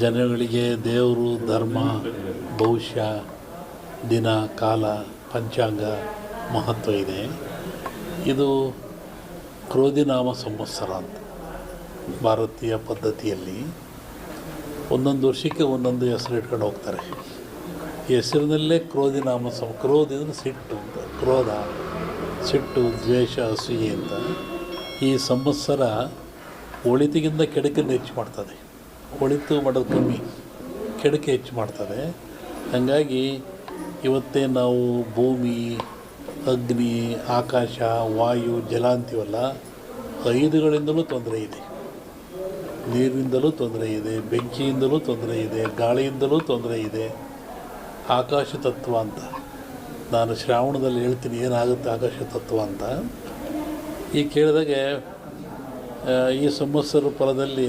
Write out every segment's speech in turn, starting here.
ಜನಗಳಿಗೆ ದೇವರು, ಧರ್ಮ, ಭವಿಷ್ಯ, ದಿನ, ಕಾಲ, ಪಂಚಾಂಗ ಮಹತ್ವ ಇದೆ. ಇದು ಕ್ರೋಧಿನಾಮ ಸಂವತ್ಸರ ಅಂತ ಭಾರತೀಯ ಪದ್ಧತಿಯಲ್ಲಿ. ಒಂದೊಂದು ವರ್ಷಕ್ಕೆ ಒಂದೊಂದು ಹೆಸರು ಇಟ್ಕೊಂಡು ಹೋಗ್ತಾರೆ. ಹೆಸರಿನಲ್ಲೇ ಕ್ರೋಧಿನಾಮ ಸಂ, ಕ್ರೋಧ ಅಂದರೆ ಸಿಟ್ಟು ಅಂತ, ಕ್ರೋಧ, ಸಿಟ್ಟು, ದ್ವೇಷ, ಅಸೂಯೆ ಅಂತ ಈ ಸಂವತ್ಸರ ಒಳಿತಿಗಿಂತ ಕೆಡಕನ್ನು ಹೆಚ್ಚು ಮಾಡ್ತದೆ. ಒಳಿತು ಮಾಡೋದು ಕಮ್ಮಿ. ಕೆಡಕೆ ಹೆಚ್ಚು ಮಾಡ್ತದೆ. ಹಾಗಾಗಿ ಇವತ್ತೇ ನಾವು ಭೂಮಿ, ಅಗ್ನಿ, ಆಕಾಶ, ವಾಯು, ಜಲ ಅಂತೀವಲ್ಲ, ಐದುಗಳಿಂದಲೂ ತೊಂದರೆ ಇದೆ. ನೀರಿನಿಂದಲೂ ತೊಂದರೆ ಇದೆ, ಬೆಂಕಿಯಿಂದಲೂ ತೊಂದರೆ ಇದೆ, ಗಾಳಿಯಿಂದಲೂ ತೊಂದರೆ ಇದೆ. ಆಕಾಶ ತತ್ವ ಅಂತ. ನಾನು ಶ್ರಾವಣದಲ್ಲಿ ಹೇಳ್ತೀನಿ ಏನಾಗುತ್ತೆ ಆಕಾಶ ತತ್ವ ಅಂತ. ಈ ಕೇಳಿದಾಗೆ ಈ ಸಂವತ್ಸರ ಫಲದಲ್ಲಿ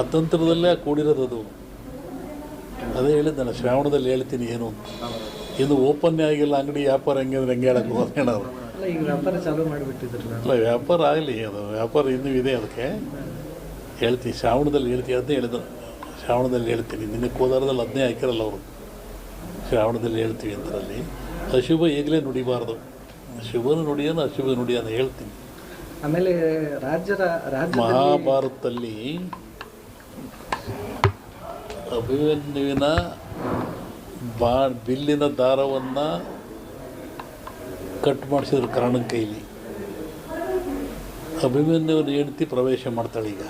ಅತಂತ್ರದಲ್ಲೇ ಕೂಡಿರೋದದು ಅದು. ಅದೇ ಹೇಳಿದ್ದಲ್ಲ ಶ್ರಾವಣದಲ್ಲಿ ಹೇಳ್ತೀನಿ ಏನು ಅಂತ. ಇನ್ನು ಓಪನ್ನೇ ಆಗಿಲ್ಲ ಅಂಗಡಿ ವ್ಯಾಪಾರ ಹೆಂಗೆ ಅಂದ್ರೆ ಹೆಂಗೆ ಹೇಳಕ್ಕೆ ಹೋಗೋಣ ಅವರು ಅಲ್ಲ ವ್ಯಾಪಾರ ಆಗಲಿ ಅದು ವ್ಯಾಪಾರ ಇನ್ನೂ ಇದೆ ಅದಕ್ಕೆ. ಹೇಳ್ತೀನಿ ಶ್ರಾವಣದಲ್ಲಿ ಹೇಳ್ತೀನಿ ಅದನ್ನೇ ಹೇಳಿದ್ರು ಶ್ರಾವಣದಲ್ಲಿ ಹೇಳ್ತೀನಿ ನಿನ್ನೆ ಕೋಲಾರದಲ್ಲಿ ಅದನ್ನೇ ಹಾಕಿರಲ್ಲ ಅವರು. ಶ್ರಾವಣದಲ್ಲಿ ಹೇಳ್ತೀವಿ ಅಂತರಲ್ಲಿ ಅಶುಭ ಈಗಲೇ ನುಡಿಬಾರ್ದು. ಶುಭನ ನುಡಿಯೋನು ಅಶುಭ ನುಡಿಯೋನು ಹೇಳ್ತೀನಿ. ಆಮೇಲೆ ರಾಜ್ಯದ ಮಹಾಭಾರತದಲ್ಲಿ ಅಭಿಮನ್ಯುವಿನ ಬಾ ಬಿಲ್ಲಿನ ದಾರವನ್ನು ಕಟ್ ಮಾಡಿಸಿದ್ರು ಕರ್ಣನ ಕೈಲಿ ಅಭಿಮನ್ಯುವಿನ ಹೆಂಡತಿ ಪ್ರವೇಶ ಮಾಡ್ತಾಳೆ ಈಗ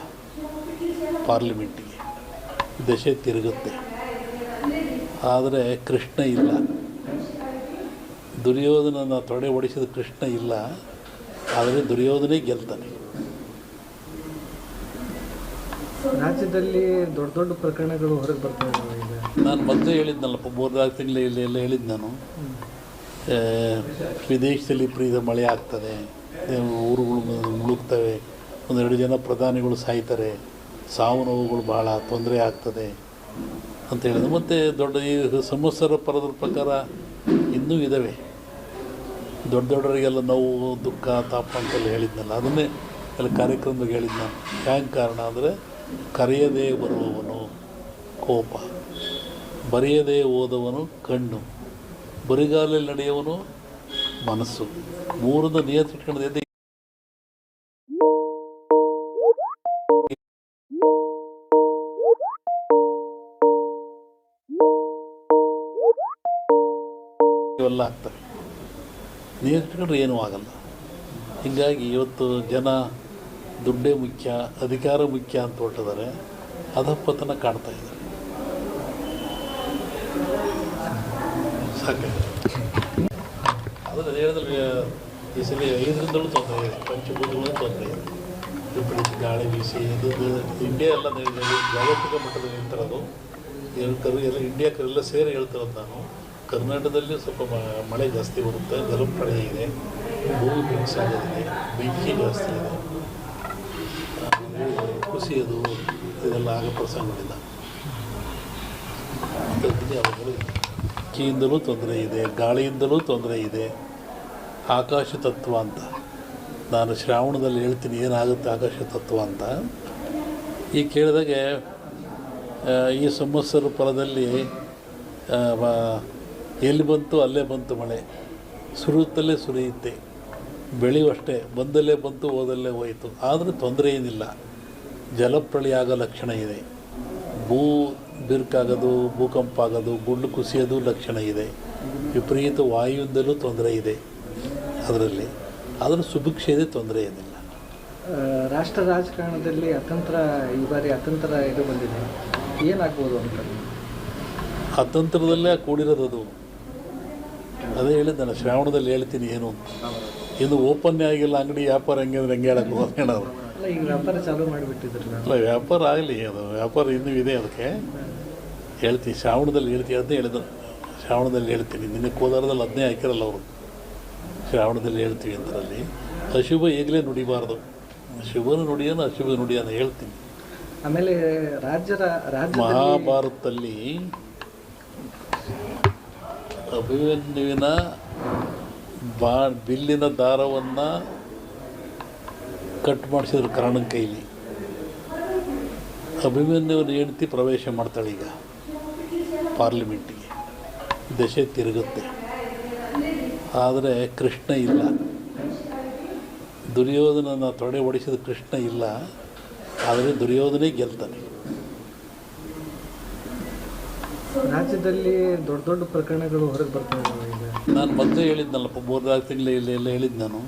ಪಾರ್ಲಿಮೆಂಟಿಗೆ. ದಶೆ ತಿರುಗುತ್ತೆ. ಆದರೆ ಕೃಷ್ಣ ಇಲ್ಲ. ದುರ್ಯೋಧನನ ತೊಡೆ ಒಡಿಸಿದ ಕೃಷ್ಣ ಇಲ್ಲ. ಆದರೆ ದುರ್ಯೋಧನೇ ಗೆಲ್ತಾನೆ. ರಾಜ್ಯದಲ್ಲಿ ದೊಡ್ಡ ದೊಡ್ಡ ಪ್ರಕರಣಗಳು ಹೊರಗೆ ಬರ್ತಾ ನಾನು ಮೊದಲೇ ಹೇಳಿದ್ನಲ್ಲಪ್ಪ ಮೂರ್ನಾಲ್ಕು ತಿಂಗಳ ಇಲ್ಲಿ ಎಲ್ಲ ಹೇಳಿದ್ದು ನಾನು. ವಿದೇಶದಲ್ಲಿ ಪ್ರೀತ ಮಳೆ ಆಗ್ತದೆ ಊರುಗಳು ಮುಳುಗ್ತವೆ, ಒಂದೆರಡು ಜನ ಪ್ರಧಾನಿಗಳು ಸಾಯ್ತಾರೆ, ಸಾವು ನೋವುಗಳು ಭಾಳ ತೊಂದರೆ ಆಗ್ತದೆ ಅಂತ ಹೇಳಿದ್ರು. ಮತ್ತು ದೊಡ್ಡ ಈ ಸಂವತ್ಸರ ಪರದ್ರ ಪ್ರಕಾರ ಇನ್ನೂ ಇದ್ದಾವೆ ದೊಡ್ಡ ದೊಡ್ಡವರಿಗೆಲ್ಲ ನೋವು, ದುಃಖ, ತಾಪ ಅಂತೆಲ್ಲ ಹೇಳಿದ್ನಲ್ಲ, ಅದನ್ನೇ ಎಲ್ಲ ಕಾರ್ಯಕ್ರಮದಾಗ ಹೇಳಿದ್ದು ನಾನು. ಹ್ಯಾಂಗೆ ಕಾರಣ ಅಂದರೆ ಕರೆಯದೇ ಬರುವವನು ಕೋಪ, ಬರೆಯದೇ ಓದವನು ಕಣ್ಣು, ಬರಿಗಾಲಲ್ಲಿ ನಡೆಯುವನು ಮನಸ್ಸು. ನಿಯಂತ್ರಿಟ್ಕೊಂಡು ಎದ್ದ ಇವೆಲ್ಲ ಆಗ್ತವೆ. ನಿಯಂತ್ರಿಟ್ಕೊಂಡ್ರೆ ಏನೂ ಆಗಲ್ಲ. ಹೀಗಾಗಿ ಇವತ್ತು ಜನ ದುಡ್ಡೇ ಮುಖ್ಯ, ಅಧಿಕಾರ ಮುಖ್ಯ ಅಂತ ಹೊರಟಿದ್ದಾರೆ. ಅಧಪತನ ಕಾಣ್ತಾ ಇದ್ದಾರೆ ಸಾಕು. ಅದನ್ನು ಹೇಳಿದ್ರೆ ಈ ಸಲ ಐದರಿಂದಲೂ ತೊಂದರೆ ಇದೆ. ಪಂಚಭೂತಗಳು ತೊಂದರೆ ಇದೆ. ವಿಪರೀತ ಗಾಳಿ ಬೀಸಿ, ಇದು ಇಂಡಿಯಾ ಎಲ್ಲ ಜಾಗತಿಕ ಮಟ್ಟದಲ್ಲಿ ಹೇಳ್ತಿರೋದು ಹೇಳ್ತಾರೆ ಎಲ್ಲ ಇಂಡಿಯಾಕ್ಕೆಲ್ಲ ಸೇರಿ ಹೇಳ್ತಿರೋದು ನಾನು. ಕರ್ನಾಟಕದಲ್ಲಿ ಸ್ವಲ್ಪ ಮಳೆ ಜಾಸ್ತಿ ಬರುತ್ತೆ ಜಲಪ್ರಳಯ ಇದೆ ಭೂಮಿ ಬೆಂಕಿಸಾಗೋದಿದೆ ಬೆಂಕಿ ಜಾಸ್ತಿ ಇದೆ. ಕುಸಿಯೋದು ಇದೆಲ್ಲ ಆಗೋ ಅವುಗಳು ಬೆಂಕಿಯಿಂದಲೂ ತೊಂದರೆ ಇದೆ, ಗಾಳಿಯಿಂದಲೂ ತೊಂದರೆ ಇದೆ, ಆಕಾಶ ತತ್ವ ಅಂತ. ನಾನು ಶ್ರಾವಣದಲ್ಲಿ ಹೇಳ್ತೀನಿ ಏನಾಗುತ್ತೆ ಆಕಾಶ ತತ್ವ ಅಂತ. ಈ ಕೇಳಿದಾಗೆ ಈ ಸಂವತ್ಸರ ಫಲದಲ್ಲಿ ಎಲ್ಲಿ ಬಂತು ಅಲ್ಲೇ ಬಂತು ಮಳೆ. ಸುರಿಯುತ್ತಲೇ ಸುರಿಯುತ್ತೆ. ಬೆಳೆಯುವಷ್ಟೇ ಬಂದಲ್ಲೇ ಬಂತು ಹೋದಲ್ಲೇ ಹೋಯಿತು. ಆದರೆ ತೊಂದರೆ ಏನಿಲ್ಲ. ಜಲಪ್ರಳಯ ಆಗೋ ಲಕ್ಷಣ ಇದೆ. ಭೂ ಬಿರುಕಾಗೋದು ಭೂಕಂಪ ಆಗೋದು ಗುಂಡು ಕುಸಿಯೋದು ಲಕ್ಷಣ ಇದೆ. ವಿಪರೀತ ವಾಯುವಿಂದಲೂ ತೊಂದರೆ ಇದೆ ಅದರಲ್ಲಿ. ಆದರೂ ಸುಭಿಕ್ಷೆ ಇದೆ ತೊಂದರೆ ಏನಿಲ್ಲ. ರಾಷ್ಟ್ರ ರಾಜಕಾರಣದಲ್ಲಿ ಅತಂತ್ರ ಈ ಬಾರಿ ಅತಂತ್ರ ಇದು ಬಂದಿದೆ. ಏನಾಗ್ಬೋದು ಅಂತ? ಅತಂತ್ರದಲ್ಲೇ ಕೂಡಿರೋದು ಅದು ಅದೇ ನಾನು ಶ್ರಾವಣದಲ್ಲಿ ಹೇಳ್ತೀನಿ ಏನು ಇದು ಇನ್ನು ಓಪನ್ನೇ ಆಗಿಲ್ಲ ಅಂಗಡಿ ವ್ಯಾಪಾರ ಹೆಂಗೆ ಅಂದ್ರೆ ಹೆಂಗೆ ಹೇಳಕ್ಕೆ ಹೋಗೋಣ ಅಲ್ಲ ಈಗ ವ್ಯಾಪಾರ ಚಾಲೂ ಅಲ್ಲ ವ್ಯಾಪಾರ ಆಗಲಿ ಅದು ವ್ಯಾಪಾರ ಇನ್ನೂ ಇದೆ ಅದಕ್ಕೆ. ಹೇಳ್ತೀನಿ ಶ್ರಾವಣದಲ್ಲಿ ಹೇಳ್ತೀನಿ ಅದನ್ನೇ ಹೇಳಿದ್ರು ಶ್ರಾವಣದಲ್ಲಿ ಹೇಳ್ತೀನಿ ನಿನ್ನೆ ಕೋಲಾರದಲ್ಲಿ ಅದನ್ನೇ ಹಾಕಿರಲ್ಲ ಅವರು. ಶ್ರಾವಣದಲ್ಲಿ ಹೇಳ್ತೀವಿ ಅಂತರಲ್ಲಿ ಅಶುಭ ಈಗಲೇ ನುಡಿಬಾರ್ದು. ಶುಭನ ನುಡಿಯನ ಅಶುಭ ನುಡಿಯನ ಹೇಳ್ತೀನಿ. ಆಮೇಲೆ ರಾಜ್ಯದ ಮಹಾಭಾರತದಲ್ಲಿ ಅಭಿಮನ್ಯುವಿನ ಬಾ ಬಿಲ್ಲಿನ ದಾರವನ್ನು ಕಟ್ ಮಾಡಿಸಿದ್ರು ಕರ್ಣನ ಕೈಲಿ. ಅಭಿಮನ್ಯವ್ರ ಹೆಂಡತಿ ಪ್ರವೇಶ ಮಾಡ್ತಾಳೆ ಈಗ ಪಾರ್ಲಿಮೆಂಟಿಗೆ. ದಶೆ ತಿರುಗುತ್ತೆ. ಆದರೆ ಕೃಷ್ಣ ಇಲ್ಲ. ದುರ್ಯೋಧನನ ತೊಡೆ ಹೊಡಿಸಿದ ಕೃಷ್ಣ ಇಲ್ಲ. ಆದರೆ ದುರ್ಯೋಧನೇ ಗೆಲ್ತಾನೆ. ರಾಜ್ಯದಲ್ಲಿ ದೊಡ್ಡ ದೊಡ್ಡ ಪ್ರಕರಣಗಳು ಹೊರಗೆ ಬರ್ತಾ ಇದ್ದಾವೆ ಈಗ? ನಾನು ಮೊದಲೇ ಹೇಳಿದ್ನಲ್ಲಪ್ಪ ಮೂರ್ನಾಲ್ಕು ತಿಂಗಳ ಇಲ್ಲಿ ಎಲ್ಲ ಹೇಳಿದ್ದು ನಾನು.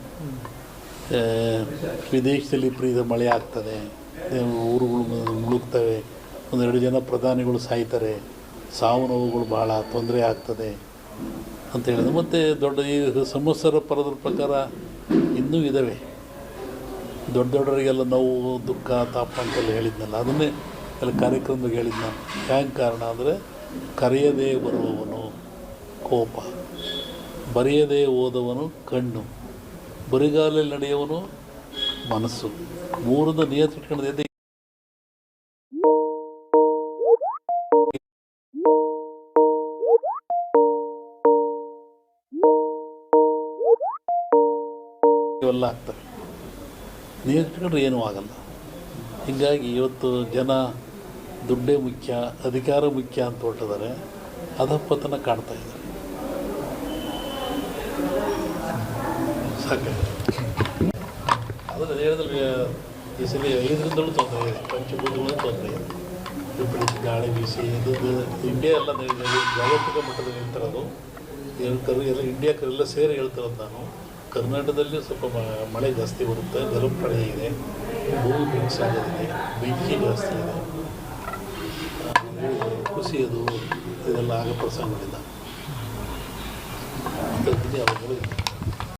ವಿದೇಶದಲ್ಲಿ ಪ್ರೀತ ಮಳೆ ಆಗ್ತದೆ ಊರುಗಳು ಮುಳುಗ್ತವೆ, ಒಂದೆರಡು ಜನ ಪ್ರಧಾನಿಗಳು ಸಾಯ್ತಾರೆ, ಸಾವು ನೋವುಗಳು ಭಾಳ ತೊಂದರೆ ಆಗ್ತದೆ ಅಂತ ಹೇಳಿದ್ರು. ಮತ್ತು ದೊಡ್ಡ ಈ ಸಂವತ್ಸರ ಪರದ ಪ್ರಕಾರ ಇನ್ನೂ ಇದ್ದಾವೆ ದೊಡ್ಡ ದೊಡ್ಡವರಿಗೆಲ್ಲ ನೋವು, ದುಃಖ ತಾಪ ಅಂತೆಲ್ಲ ಹೇಳಿದ್ನಲ್ಲ, ಅದನ್ನೇ ಎಲ್ಲ ಕಾರ್ಯಕ್ರಮದಾಗ ಹೇಳಿದ್ದು ನಾನು ಹ್ಯಾಂಗೆ ಕಾರಣ ಅಂದರೆ ಕರೆಯದೇ ಬರುವವನು ಕೋಪ, ಬರೆಯದೇ ಓದವನು ಕಣ್ಣು. ಬರಿಗಾಲಲ್ಲಿ ನಡೆಯುವನು ಮನಸ್ಸು. ಮೂರದ ನಿಯಂತ್ರಿಸಿಕೊಳ್ಳದೆ ಇವೆಲ್ಲ ಆಗ್ತವೆ. ನಿಯಂತ್ರಿಕೊಂಡ್ರೆ ಏನೂ ಆಗಲ್ಲ. ಹೀಗಾಗಿ ಇವತ್ತು ಜನ ದುಡ್ಡೇ ಮುಖ್ಯ, ಅಧಿಕಾರ ಮುಖ್ಯ ಅಂತ ಹೊರಟಿದ್ದಾರೆ. ಅಧಪತನ ಕಾಣ್ತಾ ಇದ್ದಾರೆ. ಸಾಕು. ಅದನ್ನು ಹೇಳಿದ್ರೆ ಈ ಸಲ ಐದರಿಂದಲೂ ತೊಂದರೆ ಇದೆ. ಪಂಚಭೂತಗಳು ತೊಂದರೆ ಇದೆ. ವಿಪರೀತ ಗಾಳಿ ಬೀಸಿ, ಇದು ಇಂಡಿಯಾ ಎಲ್ಲ ಜಾಗತಿಕ ಮಟ್ಟದಲ್ಲಿ ಹೇಳ್ತಿರೋದು. ಕರು ಎಲ್ಲ ಇಂಡಿಯಾಕರೆಲ್ಲ ಸೇರಿ ಹೇಳ್ತಿರೋದು ನಾನು. ಕರ್ನಾಟಕದಲ್ಲಿ ಸ್ವಲ್ಪ ಮಳೆ ಜಾಸ್ತಿ ಬರುತ್ತೆ ಜಲಪ್ರಳಯ ಇದೆ. ಭೂಮಿ ಮಿಕ್ಸ್ ಆಗೋದಿದೆ ಬೆಂಕಿ ಜಾಸ್ತಿ ಇದೆ. ಕುಸಿಯೋದು ಇದೆಲ್ಲ ಆಗ ಪ್ರಸಂಗಗಳಿಲ್ಲ. ಅವುಗಳು ಇದೆ